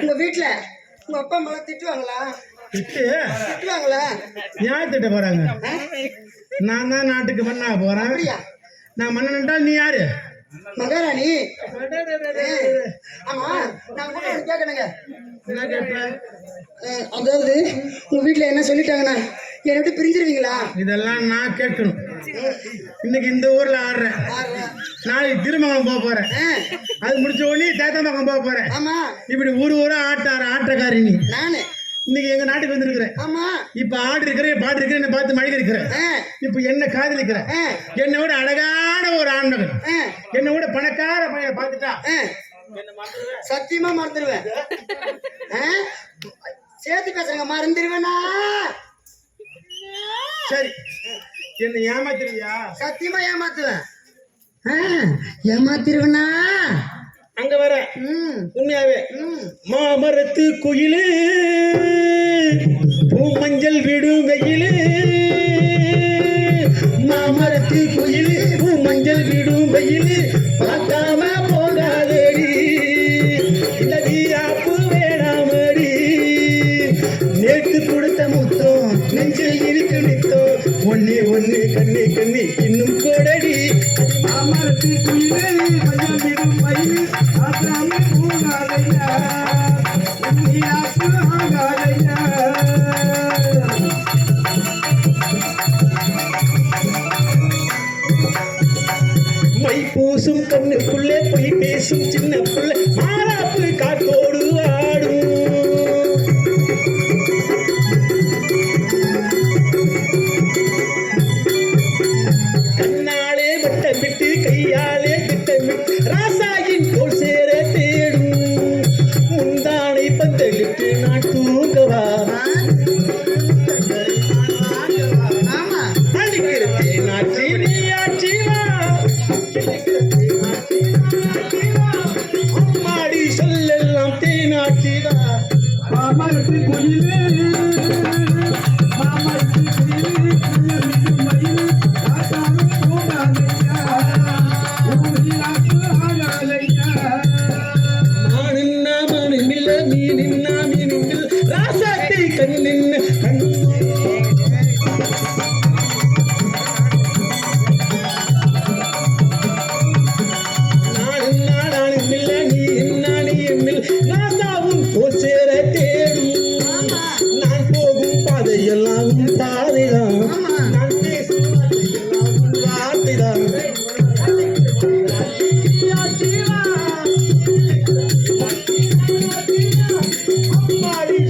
உங்க வீட்டுல உங்க அப்பா அம்மா திட்டுவாங்களா? திட்டு? திட்டுவாங்களா? யார் திட்ட போறாங்க? நான் தான் நாட்டுக்கு மண்ணா போறேன். நான் மன்னன் என்றால் நீ யாரு? மகாராணி? ஆமா நான் கூட கேட்கணுங்க அதாவது உங்க வீட்டுல என்ன சொல்லிட்டாங்கண்ணா என்னை விட்டு பிரிஞ்சிருவீங்களா? இதெல்லாம் நான் கேட்கணும். இன்னைக்கு இந்த ஊர்ல ஆடுறேன். நாளைக்கு திருமணம் போக போறேன். அது முடிச்ச உடனே தேத்தம்பக்கம் போக போறேன். ஆமா. இப்படி ஊர் ஊரா ஆட்டார ஆட்டக்காரி நீ. நானு. இன்னைக்கு எங்க நாட்டுக்கு வந்திருக்கிற. ஆமா. இப்ப ஆடு இருக்கிற பாட்டு இருக்கிற என்னை பார்த்து மழை இருக்கிற. அஹ், இப்ப என்ன காதலிக்கிற அஹ், என்னை விட அழகான ஒரு ஆண்மகன். என்னை விட பணக்கார பையன் பார்த்துட்டா. சத்தியமா மறந்துடுவேன் சேர்த்து பேசுறேங்க மறந்துடுவேனா சரி. என்னை ஏமாத்திருவியா சத்தியமா ஏமாத்துவேன். ஏமாத்திருவேனா? அங்க வர. உண்மையாவே. மாமரத்து குயிலு பூமஞ்சள் விடும் வெயிலு மாமரத்து குயிலு பூமஞ்சள் விடும் வெயிலு பார்க்காம ஒன்னே ஒன்னு கண்ணி கண்ணி இன்னும் கோடடி மாமரத்து குயிலு மஞ்சள் பார்க்காம போகாதையா இலவியாப்பு ஆகாதையா மை பூசும் கண்ணுக்குள்ளே பொய் பேசும் சின்ன பிள்ளை மாறாப்பு ஆடும். மாமரத்து குயிலு. உன் பாதைதான். நான் வார்த்தைதான் மாமரத்து